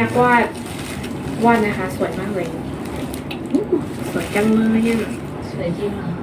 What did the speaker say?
นักวาดวาดนะคะ สวยมากเลย สวยจังเลยอะสวยจริงเหรอ